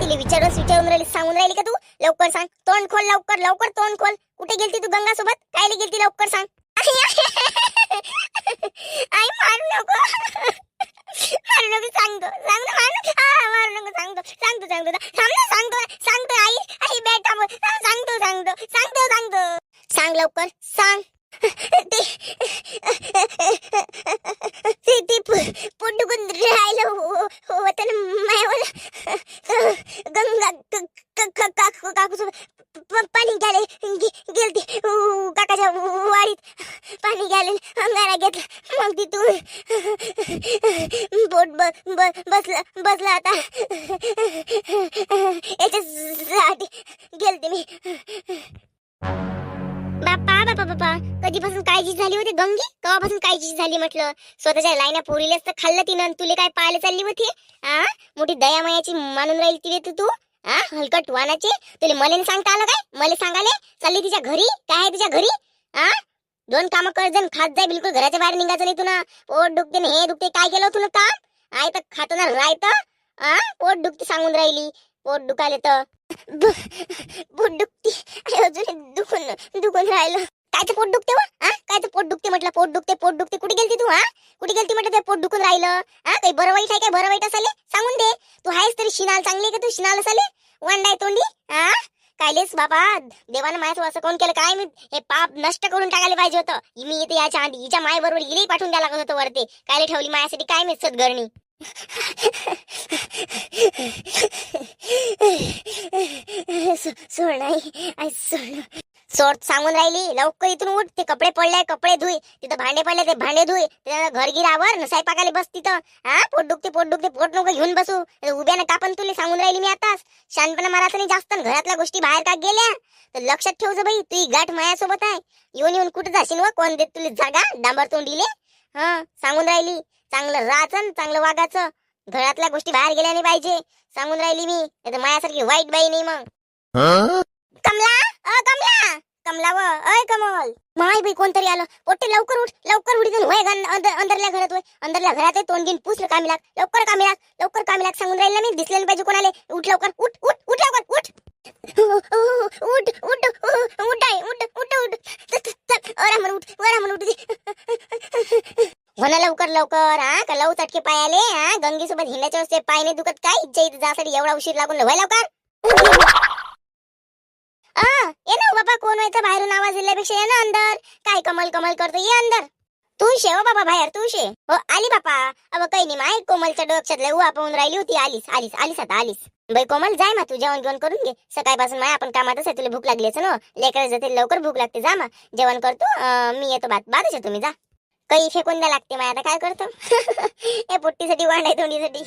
तिला विचारून विचारून राहिली सांगून राहिली का तू? लवकर सांग. तोंड खोल लवकर लवकर तोंड खोल. कुठे गेलती तू गंगा सोबत काय गेलती लवकर सांग. आई मारू नको. मारू नको सांगतो. सांगतो मारू नको. हा, मारू नको सांगतो. सांगतो सांगतो. थांब सांगतो सांगतो आई. आई बेटा सांगतो सांगतो. सांगतो सांगतो. सांग लवकर सांग. ते ते ते पोटुकून राहिलं हो- हो- होतं ना मायावर गंगा क- क- काकू प- प- पाणी घ्यायला गेलती. काकाच्या वाडीत पाणी घ्यायला अंगारा घेतला. मग तिथून बोट ब- बसला बसला आता. याच्यासाठी गेलते मी. बापा बापा बापा कधीपासून काळजी झाली होती गंगी? कवापासून काळजी झाली म्हटलं? स्वतःच्या लाईना पोरीलेच तर खाल्लं तिनं तुले काय पाहायला चालली होती? आ? मोठी दयामयाची मानून राहील तिने तू तू? आ? हलकट वानाची? तुला मला सांगता आलं काय? मला सांगाले? चालली तिच्या घरी? काय आहे तिच्या घरी? आ? दोन कामं कर खात जाय बिलकुल घराच्या बाहेर निघायचं नाही तुला. पोट दुखते हे दुखते काय केलं तुला काम? आय तर खात ना रायत आ? पोट दुखते सांगून राहिली. पोट दुखाले तर. पोट दुखते. दुखून राहिलं. कायचं पोट दुखते वा हा हो? कायचं पोट दुखते म्हटलं? पोट दुखते पोट दुखते कुठे गेलती तू हा कुठे गेलती म्हटलं ते पोट दुखून राहिलं? हा काही बरं वाईट आहे काय? बरं वाईट असाले सांगून दे. तू आहेस तरी शिनाल चांगली का तू? शिनाल असाले वांडाय तोंडी हा कायलेस बाबा? देवानं माझ्या असं कोण केलं? काय मी? हे पाप नष्ट करून टाकायला पाहिजे होतं. मी येते याच्या आधी हिच्या माय बरोबर हिलाही पाठवून द्यायला लागत होतं वरते. कायले ठेवली माझ्यासाठी काय मी सदगरणी सोड नाही आई सोड. सोड सांगून राहिली लवकर इथून उठ ते कपडे पडले कपडे धुई तिथं भांडे पडले ते भांडे धुई घर गिरावर न स्वयंपाकाला बस तिथं. हा पोट दुखते पोट दुखते पोट नको घेऊन बसू. उभ्यानं कापण तुला सांगून राहिली मी आताच. शानपणा मारायचं नाही जास्त घरातल्या गोष्टी बाहेर का गेल्या? तर लक्षात ठेवचं बाई तू ही गाठ मायासोबत आहे. येऊन येऊन कुठं जाशील व? कोण देत तुला जागा डांबर तोंडीले? हा सांगून राहिली. चांगलं राहायचं चांगलं वागायचं घरातल्या गोष्टी बाहेर गेल्या नाही पाहिजे. सांगून राहिली मी. मायासारखी वाईट बाई नाही मग. कमला? अ कमला? कमल माय बाई कोणतरी आलं. पोट्टे लवकर उठ. लवकर उडी इथून. होय अंदरल्या घरात होय. अंदरल्या घरात आहे तोंड घेऊन पुसलं कामी लाग लवकर कामी लाग लवकर कामी लाग सांगून राहिलं मी. दिसले पाहिजे कोणाले. उठ लवकर. उठ उठ उठ लवकर. उठ. उठ उठ उठ आहे उठ उठ उठ. अरे उठ. अरे उठ. म्हणा लवकर लवकर. हा का लव चटके पाय आले हा? गंगेसोबत हिंडाच्या वस्ते पाय नाही दुखत काय? इच्छा इथे जासाठी एवढा उशीर लागून व्हाय लवकर. ये ना बाबा कोण व्हायचं बाहेरून आवाज दिल्यापेक्षा ये ना अंदर. काय कमल कमल करतो ये अंदर. तू शे हो बाबा बाहेर तू शे हो आली बापा. अब काही नाही माय कोमलच्या डोक्यातल्या उवा पाहून राहिली होती. आलीस आलीस आलीस आता आलीस. बाई कोमल जाय मा तू जेवण घेऊन करून घे. सकाळपासून माय आपण कामातच आहे तुला भूक लागली असं ना हो. लेकर जाते लवकर भूक लागते जा मा. जेवण करतो. मी येतो बात बातच आहे तुम्ही जा. काही फेकून द्या लागते माय आता काय करतो? हे पोट्टीसाठी वांडाय तोंडीसाठी.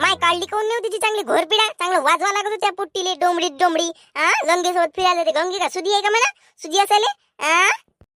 माय काढली कोण नव्हती ती चांगली घोरपिडा चांगलं वाजवा लागत होत्या पुट्टीले डोंबडी डोंबडी हा गंगेसोबत फिरायला ते गंगे का? सुधी आहे का म्हणा? सुधी असाले हा?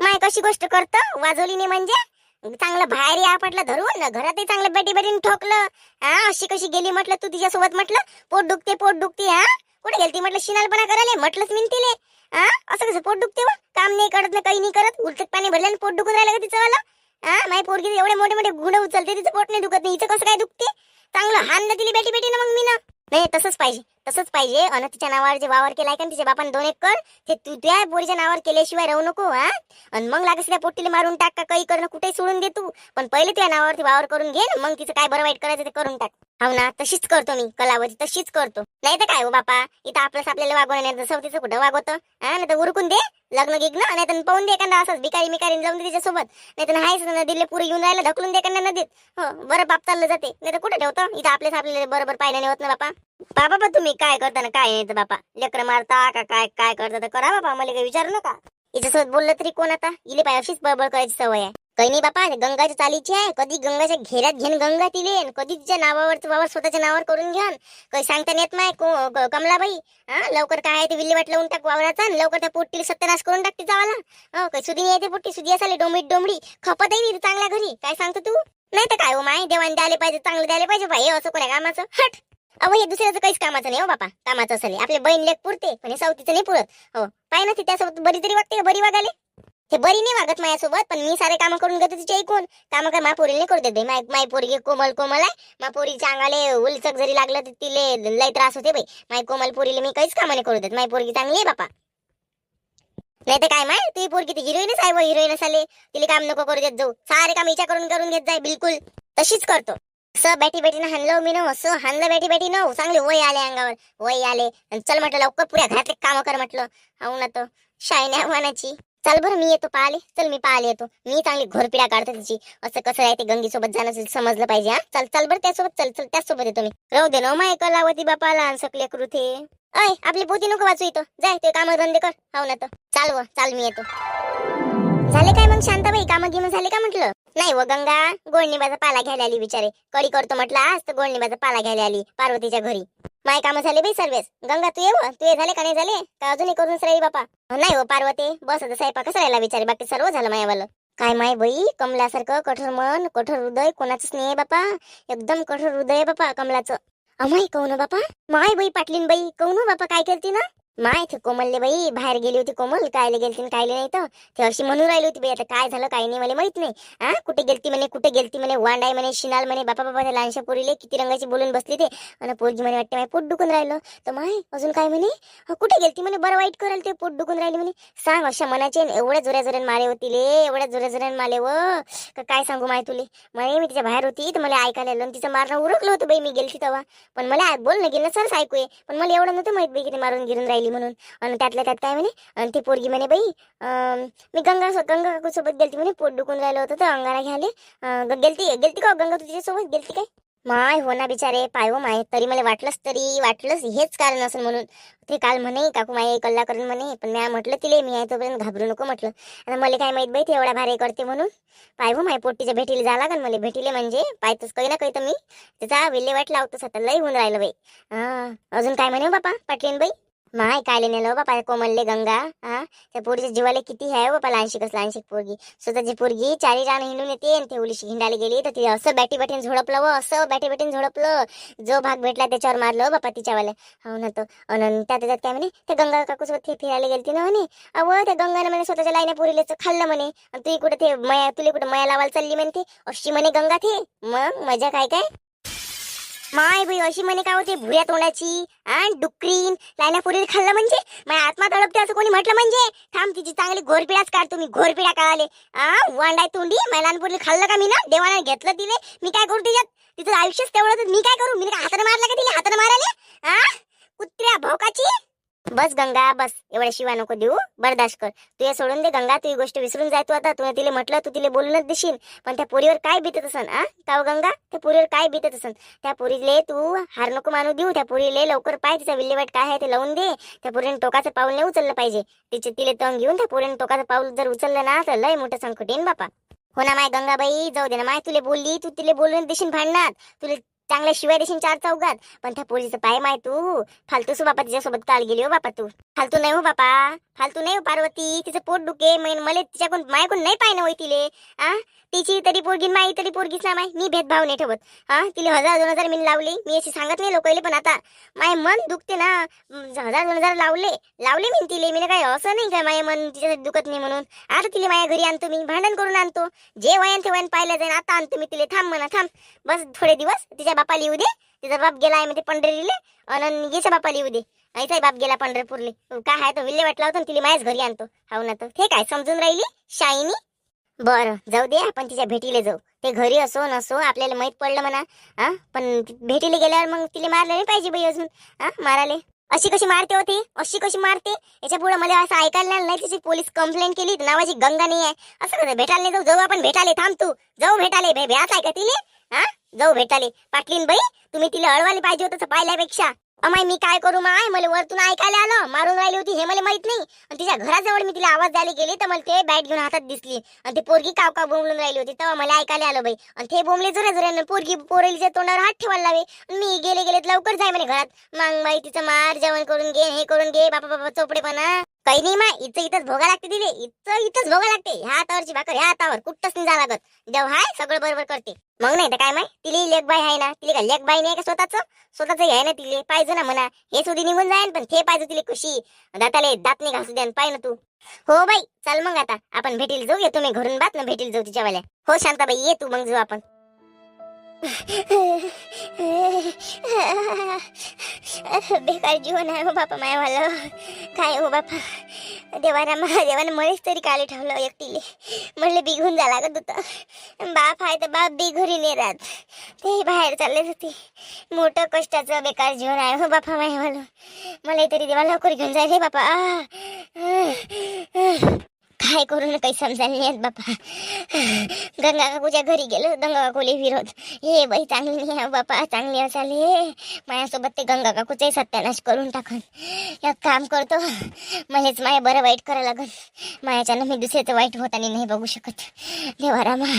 माय कशी गोष्ट करत? वाजवली नाही म्हणजे? चांगलं बाहेर या पटलं धरून. घरातही चांगलं बेटी बेटीने ठोकलं. हा अशी कशी गेली म्हटलं तू तिच्यासोबत म्हटलं? पोट दुखते पोट दुखते हा कुठे गेलती म्हटलं? शिनालपणा करायला? म्हटलंच मिनतीले हा असं कसं पोट दुखते वा? काम नाही करत ना काही नाही करत. उलटक पाणी भरलं पोट दुखून राहिलं का तिचं वाला? हा माय पोरगी एवढे मोठे मोठे गुण उचलते तिचं पोट नाही दुखत नाही हिचं कसं काय दुखते? चांगलं. हान दिली बेटी बेटी ना मग मी ना नाही तसंच पाहिजे. तसंच पाहिजे. अन तिच्या नावावर जे वावर केलाय का तिच्या बापान दोन एक कर ते तू त्या पोरीच्या नावावर केल्याशिवाय राहू नको हा? आणि मग लागेल त्या पोट्टीला मारून टाक का काही करणं कुठेही सोडून दे तू. पण पहिले त्या नावावरती वावर करून घे ना मग तिचं काय बरं वाईट करायचं ते करून टाक. हो ना तशीच करतो मी. कलावती तशीच करतो. नाही तर काय हो बापा? इथं आपलंच आपल्याला वागवणं नाही तर सवतीचं कुठं वागवतं? हा नाही तर उरकून दे लग्न गिग्न नाही तर पाहून दे एखादा असंच भिकारी मिकारी जाऊन दे तिच्यासोबत. नाही तर हायच दिले पुरे येऊन राहिलं ढकलून दे एखाद्या नदीत. हो बरं बाप चाललं जाते. नाही तर कुठं ठेवतं? इथं आपल्याच आपल्याला बरोबर पाहिलं नाही होत ना बापा. बाबा पण तुम्ही काय करता ना काय नाही तर बापा? लेकर मारता का काय काय करता तर करा बापा मला काही विचारू नका. हिच्यासोबत बोललं तरी कोण आता? इले पाय अशीच बळबळ करायची सवय आहे. काही नाही बापा गंगाच्या चालीची आहे कधी गंगाच्या घेऱ्यात घेऊन गंगा तिले कधी तिच्या नावावर वावर स्वतःच्या नावावर करून घेऊन काही सांगता नाही येत नाही कमलाबाई हा लवकर काय आहे ते विल्हेवाट लावून टाक वावराचा आणि लवकर त्या पोट्टीला सत्यानाश करून टाक तिचा वाला हो काही सुधी येते पोट्टी सुधी असाले डोंबडी डोंबडी खपत आहे नाही चांगल्या घरी काय सांगतो तू नाही तर काय हो माय देवाने द्यायला पाहिजे चांगलं द्यायला पाहिजे बाई असं कोणा कामाचं हट अहो हे दुसऱ्याचं काहीच कामाचं नाही हो बापा कामाचं असं नाही आपले बहीण लेख पुरते पण हे सावतीचं नाही पुरत हो पाय ना ती त्यासोबत बरी तरी वागते बरी वागाले हे बरी नाही वागत माझ्यासोबत पण मी सारे कामं करून घेतो तिच्या ऐकून. कामं काय माझ्या पोरीला करू देते माय माय पोरगी कोमल कोमल आहे. मा पोरीच्या अंगाले उलचक जरी लागलं तर तिले लय त्रास होते बाई. माय कोमल पोरीला मी काहीच कामं नाही करू देत. माय पोरगी चांगली आहे बापा. नाही तर काय माय? तुझी पोरगी ती हिरोईनच आहे व हिरोईन आले तिला काम नको करू देत जाऊ. सारे काम हिच्या करून करून घेत जाय बिलकुल. तशीच करतो. असं बॅटी बॅटीनं हाणलं मी न असं हाणलं बॅटी बॅटी न चांगले वय आले अंगावर. वय आले. चल म्हटलं लवकर पुऱ्या घरातले काम कर म्हटलं. हो ना तर शायन्या मनाची. चल बरं मी येतो पाहिले चल मी पाहिले येतो. मी चांगली घोरपिडा काढतो तिची. असं कसं आहे ते गंगीसोबत जाणं असेल समजलं पाहिजे हा? चल चल बरं त्यासोबत चल चल त्यासोबत येतो मी. राहू दे ना माय कलावती बापाला सकले कृथे. अय आपली पोती नको वाचू इथं. जाय ते काम धंदे कर. हो ना तर. चाल व चाल मी येतो. झाले काय मग शांताबाई? कामं गिमं झाले का म्हटलं? नाही व गंगा गोडनिबाचा पाला घ्यायला आली बिचारे. कडी करतो म्हटलं आज तर गोडनिबाचा पाला घ्यायला आली पार्वतीच्या घरी. माय कामं झाले बाई सर्वेस गंगा तू ये तू ये झाले का नाही झाले? का अजूनही करून राहील बापा? नाही हो पार्वती. बस आता स्वयंपाकच राहिला बिचारे बाकी सर्व झालं मायावालं. काय माय बाई? कमलासारखं कठोर मन कठोर हृदय कोणाचंच नाही आहे बापा. एकदम कठोर हृदय बापा कमलाचं. अमाय ना हो बापा? माय बाई पाटलीन बाई कहून हो बापा? काय करते ना? माय ते कोमलले बाई बाहेर गेली होती कोमल कायले गेलती कायले नाही तर ते अशी म्हणून राहिली होती बाई आता काय झालं काय नाही मला माहीत नाही. हा कुठे गेलती म्हणे कुठे गेलती म्हणे वांडाय म्हणे शिनाल म्हणे बापा बापा त्या लहानशा पोरीले किती रंगाची बोलून बसली ते. आणि पोरगी म्हणे वाटते माय पोट दुखून राहिलं. तर माय अजून काय म्हणे? कुठे गेलती म्हणे बरं वाईट करायला ते पोट दुखून राहिली म्हणे. सांग अशा मनाचे एवढ्या जोऱ्या जोऱ्यान मारे होती ले एवढ्या जोऱ्या जोऱ्यान माले व. काय सांगू माय तुले? म्हणे मी तिच्या बाहेर होती तर मला ऐकायला आलं. आणि तिचं मारणं उरकलं होतं बाई मी गेलती तेव्हा. पण मला बोल ना गेलं सरच ऐकूये पण मला एवढं नव्हतं माहीत बाई किती मारून गिरून राहिली. म्हणून. आणि त्यातल्या त्यात काय म्हणे आणि ती पोरगी म्हणे बाई अं, मी गंगा गंगा काकू सोबत गेलती म्हणे पोट दुखून राहिलं होतं तर अंगाला घ्याले. गेलती गेलती का हो गंगा तू तिच्यासोबत? गेलती काय? माय हो ना बिचारे पाय हो माय तरी मला वाटलंच तरी वाटलंच हेच कारण असेल म्हणून. ते काल म्हणे काकू माय कल्ला करून म्हणे पण मी म्हटलं तिले मी आहे तोपर्यंत घाबरू नको म्हटलं. आणि मला काय माहीत बाई ते एवढा भारी करते म्हणून. पाय हो माय पोटीच्या भेटीला जा लागन मला भेटीले म्हणजे पायतच काही ना काही तर मी त्याचा विल्हेवाट लावतोच आता लई होऊन राहिलं बाई. हा अजून काय म्हणे हो बापा पाटलीन बाई? माय कायले नेलं बापा कोमलले गंगा हा त्या पोरीच्या जीवाले किती आहे हो बापा लहानशी कस लहानशी पोरगी. स्वतःची पोरगी चारी रान हिंडून येते आणि ते उलीशी हिंडायला गेली. तर ती असं बॅटी बॅटीन झोडपलं व असं बॅटी बॅटीन झोडपलं. जो भाग भेटला त्याच्यावर मारलं हो बापा तिच्यावाले. हो ना तो. अन त्या त्याच्यात काय म्हणे ते गंगा काकूसोबत ते फिरायला गेलती ना म्हणे. अव त्या गंगाने म्हणे स्वतःच्या लाईने पोरीलेच खाल्लं म्हणे. आणि कुठे ते मया तुला कुठे मया लावायला चालली म्हणते अशी म्हणे गंगा ते मग मजा काय काय? माय बाई अशी म्हणे काय होते? भुऱ्या तोंडाची आणि डुक्रीन लायना पुरी खाल्लं म्हणजे? माय आत्मा तडपते असं कोणी म्हटलं म्हणजे? थांब तिची चांगली घोरपिडाच काढ तुम्ही घोरपिडा काढाले आ वांडाय तोंडी माझ्या लहानपुरी खाल्लं का मी ना? देवाने घेतलं तिले. मी काय करू तिच्यात? तिचं आयुष्यच तेवढं मी काय करू? मी काय हाताने मारलं का तिला? हाताने मारायला? आ कुत्र्या भोकाची? बस गंगा बस. एवढ्या शिवा नको देऊ बर्दाश्त कर. तू हे सोडून दे गंगा तू ही गोष्ट विसरून जाय तू आता. तू तिला म्हटलं तू तिला बोलूनच देशील. पण त्या पोरीवर काय बीतत असन आ? का गंगा त्या पोरीवर काय बीतत असन? त्या पोरीले तू हार नको मानू देऊ. त्या पोरीले लवकर पाय तिचा विल्हेवाट काय आहे ते लावून दे. त्या पोरीने टोकाचं पाऊल नाही उचललं पाहिजे. तिचे तिले तंग घेऊन त्या पोरीने टोकाचं पाऊल जर उचललं ना तर लय मोठं संकट येईन बापा. हो ना माय गंगाबाई जाऊ दे ना माय. तुले बोलली तू तिले बोलून देशील भांडणात. तुले चांगल्या शिवाय देशील चार चौघात. पण त्या पोरीचं पाय माय तू. फालतूस बापा तिच्यासोबत काल गेली हो बापा तू. फालतू नाही हो बापा. फालतू नाही हो पार्वती. तिचं पोट दुखे. मला तिच्याकडून मायकडून नाही पाय ना तिले. आ? तिची तरी पोरगी माई तरी पोरगीच ना माय मी भेदभाव नाही ठेवत. हा तिला हजार दोन हजार मी लावले. मी अशी सांगत नाही लोकांना पण आता माय मन दुखते ना. हजार दोन हजार लावले. लावले मी तिले. मी काय असं नाही काय माय मन तिच्यासाठी दुखत नाही म्हणून? आता तिला माझ्या घरी आणतो मी. भांडण करून आणतो. जे वयान ते वयान पाहिलं जाईन. आता आणतो मी तिले. थांब म्हणा थांब. बस थोडे दिवस. तिच्या बापा लिहू दे. तिचा बाप गेला आहे म्हणजे पंढरीले. आणि याच्या बापा लिहू दे. ऐसा बाप गेला पंढरपूरले. काय आहे तो विल्हेवाट वाटला होता तिला माझ्याच घरी आणतो. हाव ना तर. हे काय समजून राहिली? शाईनी? बरं जाऊ दे. आपण तिच्या भेटीला जाऊ. ते घरी असो नसो आपल्याला माहीत पडलं म्हणा. हा पण भेटीले भेटीला गेल्यावर मग तिला मारलं नाही पाहिजे बाई अजून. हा माराले. अशी कशी मारते होती अशी कशी मारते? याच्यापुढे मला असं ऐकायला नाही तिची पोलीस कंप्लेंट केली नावाची गंगा नाही आहे. असं कसं? भेटायला नाही जाऊ? जाऊ आपण भेटाले थांब तू. जाऊ भेटाले भे भ्यात आहे का तिले? हा जाऊ भेटाले पाटलीन बाई तुम्ही तिला अळवाले पाहिजे होतं तसं पाहिल्यापेक्षा. अमाय मी काय करू माय मला वरतून ऐकायला आलं. मारून राहिली होती हे मला माहीत नाही. आणि तिच्या घराजवळ मी तिला आवाज द्यायला गेले तर मला ते बॅट घेऊन हातात दिसली. आणि ती पोरगी काव काव बोंबलून राहिली होती. तेव्हा मला ऐकायला आलं बाई. आणि ते बोंबले जरा जरा पोरगी पोरेलीच्या तोंडावर हात ठेवायला लावे. मी गेले गेले लवकर जाय म्हणे घरात. मग बाई तिचं मार जेवण करून घे हे करून घे बापा बापा चोपडेपणा. काही नाही मा इथं इथंच भोगा लागते तिथे इथं इथंच भोगा लागते. ह्या हातावरची भाकर ह्या हातावर कुठंच नाही जा लागत. देव हाय सगळं बरोबर करते. मग नाही तर काय माय तिली लेख बाय आहे ना तिला का लेख बाई नाही का स्वतःच? स्वतःच आहे ना तिले पाहिजे ना म्हणा. हे सुधी निघून जाईन पण ते पाहिजे तिले कशी दाताले दात नाही घासू द्या पाय ना तू. हो बाई चल मग आता. आपण भेटील जाऊ येतो तुम्ही घरून बात ना भेटील जाऊ तिच्यावाल्या. हो शांताबाई ये तू मग जाऊ आपण. बेकार जीवन आहे हो बापा मायवाला काय हो बापा? देवाना महादेवानं मध्येच तरी काले ठेवलं एकटीले. म्हणले बिघून जा लागत होतं. बाप आहे तर बाप बी घरी नाही राहत ते बाहेर चालले होते. मोठं कष्टाचं बेकार जीवन आहे हो बापा मायवालं मला. तरी देवा लवकर घेऊन जायचे बापा. काय करू ना काही समजायला नाही बापा. गंगा काकूच्या घरी गेलो गंगा काकूले विरोध. हे बाई चांगली नाही आहे बापा चांगली असाल हे. माझ्यासोबत ते गंगा काकूचाही सत्यानाश करून टाकन. एक काम करतो मलाच माया बरं वाईट करावं लागल मायाच्यानं मी दुसऱ्याचं वाईट होताना नाही बघू शकत. देवारामा